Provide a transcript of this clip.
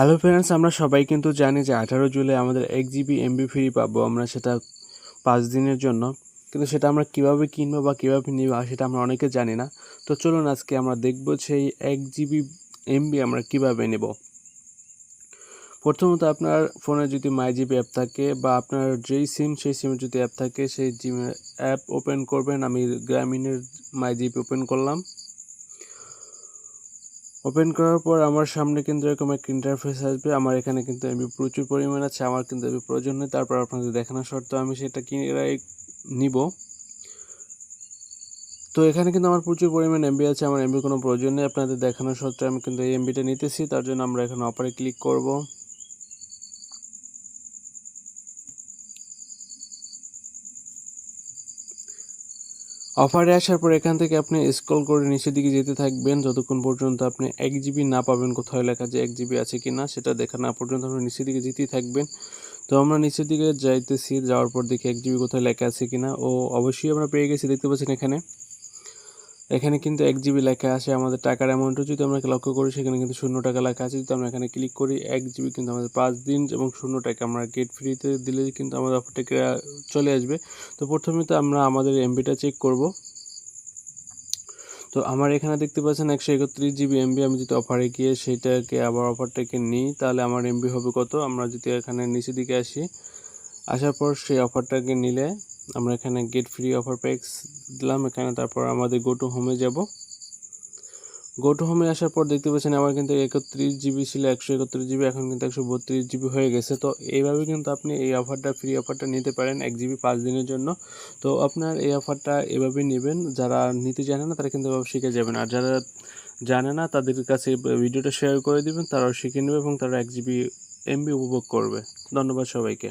Hello friends আমরা সবাই কিন্তু জানি যে আঠারো জুলাই আমাদের এক জিবি এমবি ফ্রি পাবো আমরা সেটা পাঁচ দিনের জন্য। কিন্তু সেটা আমরা কীভাবে কিনবো বা কীভাবে নিব সেটা আমরা অনেকে জানি না। তো চলুন আজকে আমরা দেখব সেই এক জিবি এমবি আমরা কীভাবে নেব। প্রথমত আপনার ফোনে যদি মাই জিবি অ্যাপ থাকে বা আপনার যেই সিম সেই সিমের যদি অ্যাপ থাকে, সেই জিম অ্যাপ ওপেন করবেন। আমি গ্রামীণের মাই জিবি ওপেন করলাম। ওপেন করার পর আমার সামনে কিন্তু এরকম একটা ইন্টারফেস আসবে। আমার এখানে কিন্তু এমবি প্রচুর পরিমাণ আছে, আমার কিন্তু এমবি প্রয়োজন নেই। তারপর আপনাদের দেখানো শর্ত, আমি সেটা কিনে নিব। তো এখানে কিন্তু আমার প্রচুর পরিমাণ এমবি আছে, আমার এমবি কোনো প্রয়োজন নেই। আপনাদের দেখানো সত্ত্বেও আমি কিন্তু এই এমবিটা নিতেছি, তার জন্য আমরা এখানে অপারে ক্লিক করব। অফারে আসার পর এখান থেকে আপনি স্ক্রল করে নিচের দিকে যেতে থাকবেন। যতক্ষণ পর্যন্ত আপনি এক জিবি না পাবেন, কোথাও লেখা যে এক জিবি আছে কি না সেটা দেখা না পর্যন্ত আপনি নিচের দিকে যেতেই থাকবেন। তো আমরা নিচের দিকে যাইতেছি, যাওয়ার পর দেখি এক জিবি কোথায় লেখা আছে কি না ও অবশ্যই আমরা পেয়ে গেছি, দেখতে পাচ্ছেন এখানে। এখানে কিন্তু এক জিবি লেখা আছে আমাদের টাকার অ্যামাউন্টও যদি আমরা লক্ষ্য করি, সেখানে কিন্তু শূন্য টাকা লেখা আছে। যদি আমরা এখানে ক্লিক করি, এক জিবি কিন্তু আমাদের পাঁচ দিন এবং শূন্য টাকা আমরা গেট ফ্রিতে দিলে কিন্তু আমাদের অফারটা চলে আসবে। তো প্রথমে তো আমরা আমাদের এমবিটা চেক করব। তো আমার এখানে দেখতে পাচ্ছেন একশো একত্রিশ জিবি এমবি আমি যদি অফারে গিয়ে সেইটাকে আবার অফারটাকে নিই, তাহলে আমার এমবি হবে কত? আমরা যদি এখানে নিচের দিকে আসি, আসার পর সেই অফারটাকে নিলে আমরা এখানে গেট ফ্রি অফার প্যাক্স দিলাম, এখানে তারপর আমাদের গো টু হোমে যাব। গো টু হোমে আসার পর দেখতে পাচ্ছেন আমার কিন্তু একত্রিশ জিবি ছিল, একশো একত্রিশ জিবি এখন কিন্তু একশো বত্রিশ জিবি হয়ে গেছে। তো এইভাবে কিন্তু আপনি এই অফারটা ফ্রি অফারটা নিতে পারেন এক জিবি পাঁচ দিনের জন্য। তো আপনার এই অফারটা এভাবে নেবেন, যারা নিতে জানে না তারা কিন্তু এভাবে শিখে যাবেন। আর যারা জানে না, তাদের কাছে ভিডিওটা শেয়ার করে দিবেন, তারাও শিখে নেবে এবং তারা এক জিবি এমবি উপভোগ করবে। ধন্যবাদ সবাইকে।